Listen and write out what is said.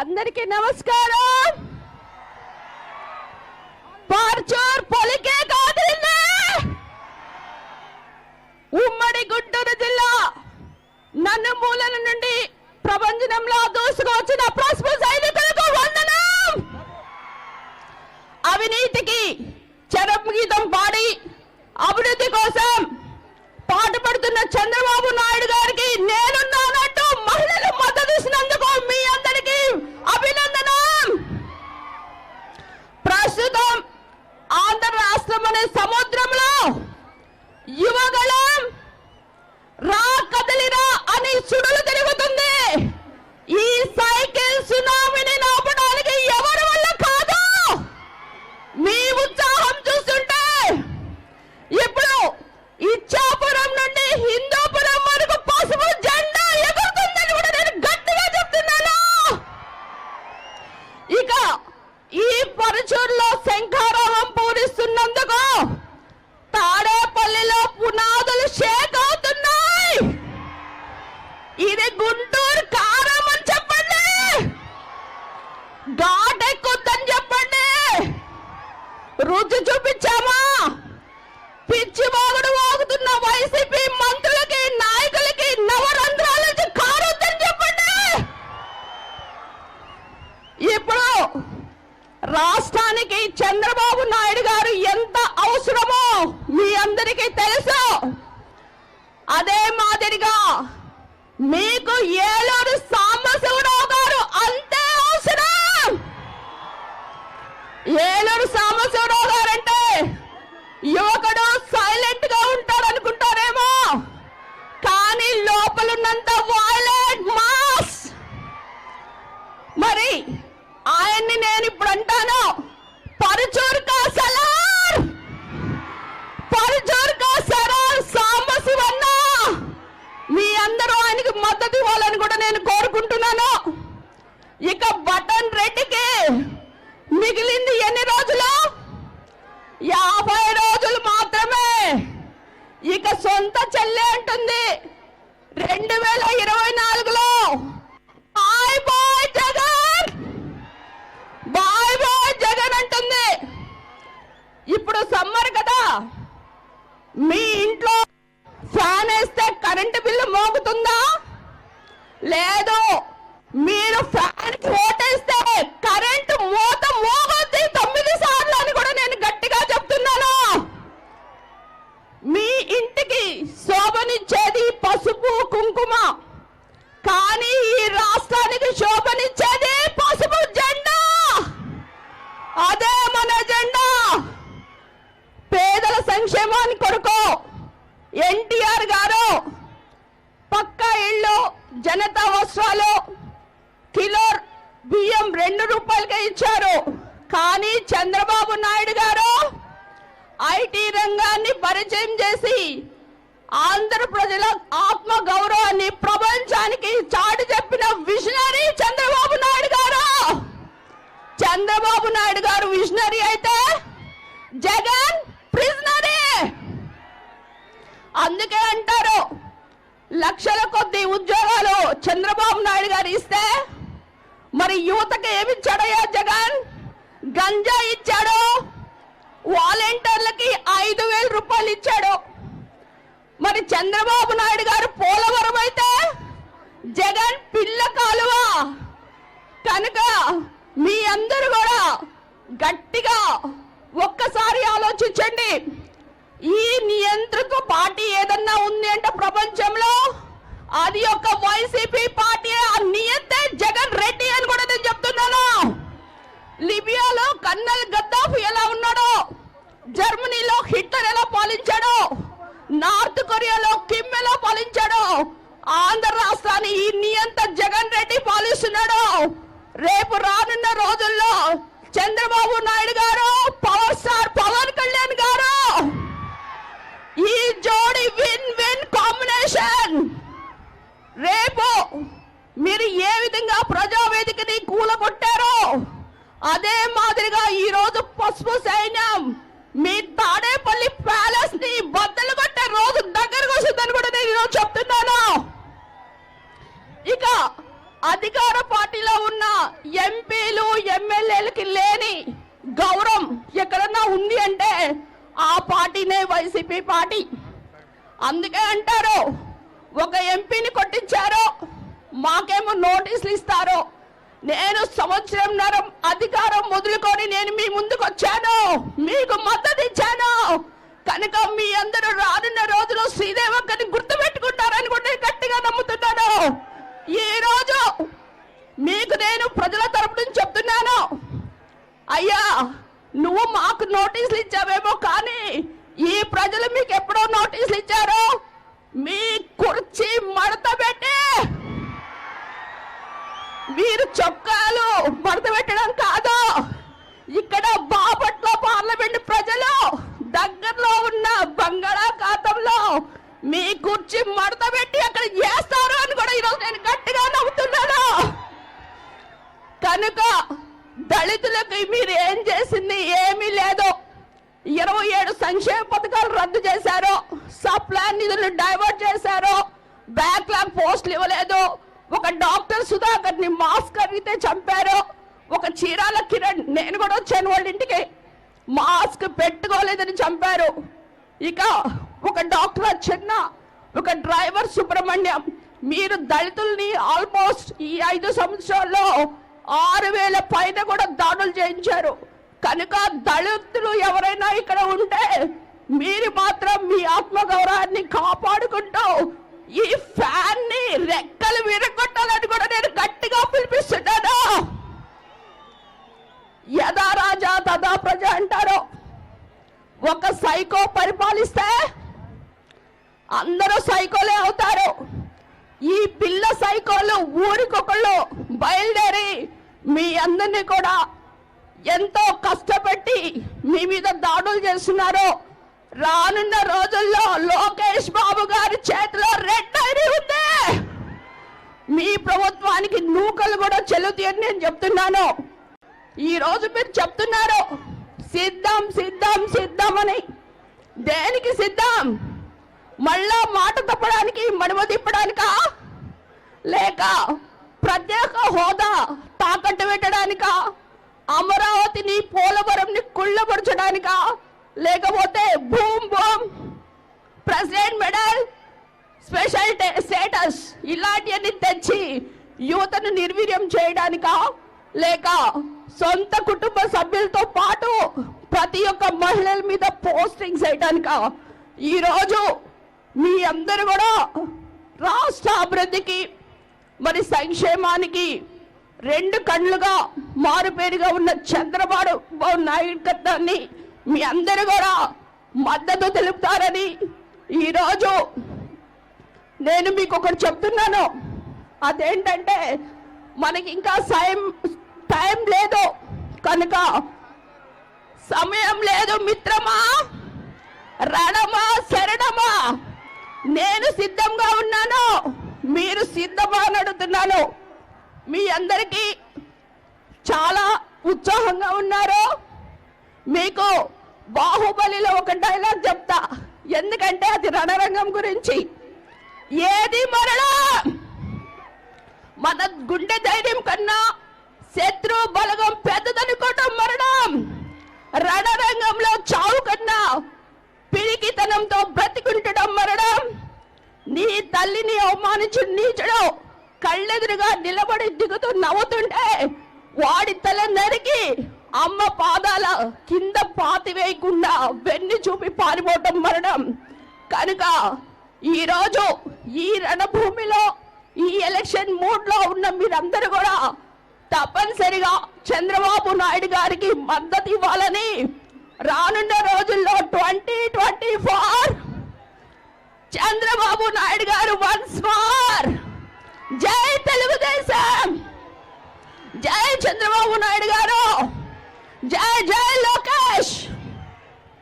అందరికీ నమస్కారం. పార్చూర్ పొలికే కాదిల్లే. ఉమ్మడి గుంటూరు జిల్లా నన్నుమూలల నుండి ప్రపంచంలో దూసుకొచ్చిన పసుపు సైనికులకు వందనం. అవినీతికి చరపు గీతం పాడి అభివృద్ధి కోసం పాటుపడుతున్న చంద్రబాబు నాయుడు గారికి నేనున్నానంటూ మహిళలు మద్దతు ఇచ్చినందుకు మీ అందరికీ అభినందనం ప్రస్తుతం ఆంధ్ర రాష్ట్రం అనే సముద్రంలో యువగళం రా కదలిరా అని సుడులు తిరుగుతుంది. ఈ సైకిల్ సునామీని నాపడానికి ఎవరి వల్ల కాదు మీ ఉత్సాహం చూస్తుంటే ఇప్పుడు ఇచ్చాపురం నుండి హిందూపురం వరకు పసుపు జెండా ఎగురుతుందని కూడా నేను గట్టిగా చెప్తున్నాను ఇక ఈ పరుచూరులో శంఖారోహం పూరిస్తున్నందుకు తాడేపల్లిలో పునాదులు షేక్ అవుతున్నాయి ఇది గుంటూరు కారం అని చెప్పండి. ఘాట్ ఎక్కుద్దని చెప్పండి. రుచి చూపించామా? పిచ్చి మోగుడు వాగుతున్న వైసీపీ మంత్రులకి నాయకులకి నవరంధ్రాల నుంచి కారొద్దని చెప్పండి. ఇప్పుడు రాష్ట్రానికి చంద్రబాబు నాయుడు గారు ఎంత అవసరమో మీ అందరికీ తెలుసు. అదే మాదిరిగా మీకు ఏలూరు సాంబశివరావు గారు అంతే అవసరం ఏలూరు సాంబశివరావు గారంటే యువకుడు సైలెంట్గా ఉంటాడు అనుకుంటారేమో కానీ లోపలున్నంత వాయిలెంట్ మాస్ మరి ఆయన్ని నేను ఇప్పుడు అంటాను పరుచూరు కా సలార్ పరుచూరు కా సలార్ సాంబశివన్న మీ అందరూ ఆయనకి మద్దతు కూడా నేను కోరుకుంటున్నాను. ఇక బటన్ రెడ్డికి మిగిలింది ఎన్ని రోజులు? యాభై రోజులు మాత్రమే. ఇక సొంత చెల్లె అంటుంది. రెండు వేల ఇరవై నాలుగులో. Bye bye Jagan! Bye bye Jagan అంటుంది. ఇప్పుడు సమ్మర్ కదా. మీ ఇంట్లో ఫ్యాన్ వేస్తే కరెంటు బిల్లు మోగుతుందా? లేదు. మీరు ఫ్యాన్కి ఓటేస్తే కరెంటు మూత మోగొద్ది తొమ్మిది సార్లు అని కూడా నేను గట్టిగా చెప్తున్నాను. మీ ఇంటికి శోభనిచ్చేది పసుపు కుంకుమ. కానీ ఈ రాష్ట్రానికి శోభనిచ్చేది పసుపు జెండా అదే మన జెండా పేదల సంక్షేమాన్ని కొరకు ఎన్టీఆర్ గారు పక్కా ఇళ్ళు జనతా వస్త్రాలు కిలో బియ్యం రెండు రూపాయలకే ఇచ్చారు. కానీ చంద్రబాబు నాయుడు గారు ఐటీ రంగాన్ని పరిచయం చేసి ఆంధ్ర ప్రజల ఆత్మ గౌరవాన్ని ప్రపంచానికి చాటి చెప్పిన విజనరీ చంద్రబాబు నాయుడు గారు. చంద్రబాబు నాయుడు గారు విజనరీ అయితే జగన్ ప్రిజనరీ. అందుకే అంటారు లక్షల కొద్ది ఉద్యోగ చంద్రబాబు నాయుడు గారు ఇస్తే మరి యువతకి ఏమిచ్చాడయ్యా జగన్? గంజా ఇచ్చాడు. వాలంటీర్లకి ఐదు వేల రూపాయలు ఇచ్చాడు. మరి చంద్రబాబు నాయుడు గారు పోలవరం అయితే జగన్ పిల్ల కాలువ. కనుక మీ అందరూ కూడా గట్టిగా ఒక్కసారి ఆలోచించండి. ఈ నియంత్రిత పార్టీ ఏదన్నా ఉంది అంటే ప్రపంచంలో అది ఒక వైసీపీ పార్టీ ఆ నియంతే జగన్ రెడ్డి అని కూడా నేను చెప్తున్నాను. లిబియాలో కన్నల్ గద్దాఫీ ఎలా ఉన్నాడో జర్మనీలో హిట్లర్ ఎలా పాలించాడో నార్త్ కొరియాలో కిమ్ ఎలా పాలించాడో ఆంధ్ర రాష్ట్రాన్ని ఈ నియంత జగన్ రెడ్డి పాలిస్తున్నాడు. రేపు రానున్న రోజుల్లో చంద్రబాబు నాయుడు గారు పవర్ స్టార్ పవన్ కళ్యాణ్ గారు ఈ జోడి విన్ విన్ కాంబినేషన్. రేపు మీరు ఏ విధంగా ప్రజావేదికని కూలగొట్టారో అదే మాదిరిగా ఈ రోజు పసుపు సైన్యం మీ తాడేపల్లి ప్యాలెస్ని బద్దలు కొట్టే రోజు దగ్గరకు వస్తుందని కూడా నేను ఈరోజు చెప్తున్నాను. ఇక అధికార పార్టీలో ఉన్న ఎంపీలు ఎమ్మెల్యేలకి లేని గౌరవం ఎక్కడన్నా ఉంది అంటే ఆ పార్టీనే వైసీపీ పార్టీ. అందుకే అంటారు ఒక ఎంపీని కొట్టించారు. మాకేమో నోటీసులు ఇస్తారో. నేను సంవత్సరంన్నర అధికారం మొదలుకొని నేను మీ ముందుకు వచ్చాను మీకు మద్దతు ఇచ్చాను. కనుక మీ అందరూ రానున్న రోజులు శ్రీదేవక్కని గుర్తుపెట్టుకుంటారని కూడా నేను గట్టిగా నమ్ముతున్నాను. ఈ రోజు మీకు నేను ప్రజల తరపు నుంచి చెప్తున్నాను. అయ్యా నువ్వు మాకు నోటీసులు ఇచ్చావేమో కానీ ఈ ప్రజలు మీకు ఎప్పుడో నోటీసులు ఇచ్చారు. మీ మడత పెట్టడం కాదు. ఇక్కడ బాపట్ల పార్లమెంట్ ప్రజలు దగ్గరలో ఉన్న బంగాళాఖాతంలో మీ కుర్చీ మడత పెట్టి అక్కడ చేస్తారు అని కూడా ఈరోజు నేను గట్టిగా నవ్వుతున్నాను. కనుక దళితులకు మీరు ఏం చేసింది ఏమీ లేదు. ఇరవై ఏడు సంక్షేమ పథకాలు రద్దు చేశారు. సప్లాన్ నిధులు డైవర్ట్ చేశారు. బ్యాక్లాగ్ పోస్టులు ఇవ్వలేదు. ఒక డాక్టర్ సుధాకర్ని మాస్క్ అడిగితే చంపారు. ఒక చీరాల కిరణ్ నేను కూడా వచ్చాను వాళ్ళ ఇంటికి. మాస్క్ పెట్టుకోలేదని చంపారు. ఇక ఒక డాక్టర్ చిన్న ఒక డ్రైవర్ సుబ్రహ్మణ్యం. మీరు దళితుల్ని ఆల్మోస్ట్ ఈ ఐదు సంవత్సరాల్లో ఆరు వేల పైన కూడా దాడులు చేయించారు. కనుక దళితులు ఎవరైనా ఇక్కడ ఉంటే మీరు మాత్రం మీ ఆత్మగౌరవాన్ని కాపాడుకుంటూ ఈ ఫ్యాన్ని రెక్కలు విరగొట్టాలని కూడా నేను గట్టిగా పిలిపిస్తున్నాను. యథా రాజా తదా ప్రజ అంటారు. ఒక సైకో పరిపాలిస్తే అందరూ సైకోలే అవుతారు. ఈ పిల్ల సైకోలు ఊరికొకళ్ళు బయలుదేరి మీ అందరినీ కూడా ఎంతో కష్టపెట్టి మీ మీద దాడులు చేస్తున్నారు. రానున్న రోజుల్లో లోకేష్ బాబు గారి చేతిలో రెడ్ ఐడి ఉంది. మీ ప్రభుత్వానికి నూకలు కూడా చెల్లుతాయని నేను చెప్తున్నాను. ఈ రోజు మీరు చెప్తున్నారు సిద్ధం సిద్ధం సిద్ధం అని దేనికి సిద్ధం? మళ్ళా మాట తప్పడానికి మడిమ తిప్పడానికా? లేక ప్రత్యేక హోదా తాకట్టు పెట్టడానికా? అమరావతిని పోలవరంని కుళ్ళపరచడానికా లేకపోతే boom boom president medal special status ఇలాంటివన్నీ తెచ్చి యువతను నిర్వీర్యం చేయడానికా? లేక సొంత కుటుంబ సభ్యులతో పాటు ప్రతి ఒక్క మహిళల మీద పోస్టింగ్స్ వేయడానికా ఈరోజు మీ అందరు కూడా రాష్ట్ర అభివృద్ధికి మరి సంక్షేమానికి రెండు కళ్ళుగా మారుపేరుగా ఉన్న చంద్రబాబు నాయుడు నాయకత్వాన్ని మీ అందరూ కూడా మద్దతు తెలుపుతారని ఈరోజు నేను మీకు ఒకటి చెప్తున్నాను. అదేంటంటే మనకి ఇంకా టైం టైం లేదు. కనుక సమయం లేదు మిత్రమా రణమా శరణమా. నేను సిద్ధంగా ఉన్నాను. మీరు సిద్ధమా అని అడుగుతున్నాను మీ అందరికీ చాలా ఉత్సాహంగా ఉన్నారు. మీకు బాహుబలిలో ఒక డైలాగ్ చెప్తా. ఎందుకంటే అది రణరంగం గురించి. ఏది మరణం మన గుండె ధైర్యం కన్నా శత్రు బలగం పెద్దదనుకోవటం మరణం. రణరంగంలో చావు కన్నా పిరికితనంతో బ్రతికుంటడం మరణం. నీ తల్లిని అవమానించు నీచడం కళ్ళెదురుగా నిలబడి దిగుతూ నవ్వుతుంటే వాడి తల నరికి అమ్మ పాదాల కింద పాతి వేయకుండా వెన్ను చూపి పారిపోవటం మరణం. కనుక ఈరోజు ఈ రణభూమిలో ఈ ఎలక్షన్ మూడ్లో ఉన్న మీరందరూ కూడా తప్పనిసరిగా చంద్రబాబు నాయుడు గారికి మద్దతు ఇవ్వాలని రానున్న రోజుల్లో twenty twenty four Chandrababu Naidu garu once more. జై తెలుగుదేశం! జై చంద్రబాబు నాయుడు గారు! Jai Jai Lokesh!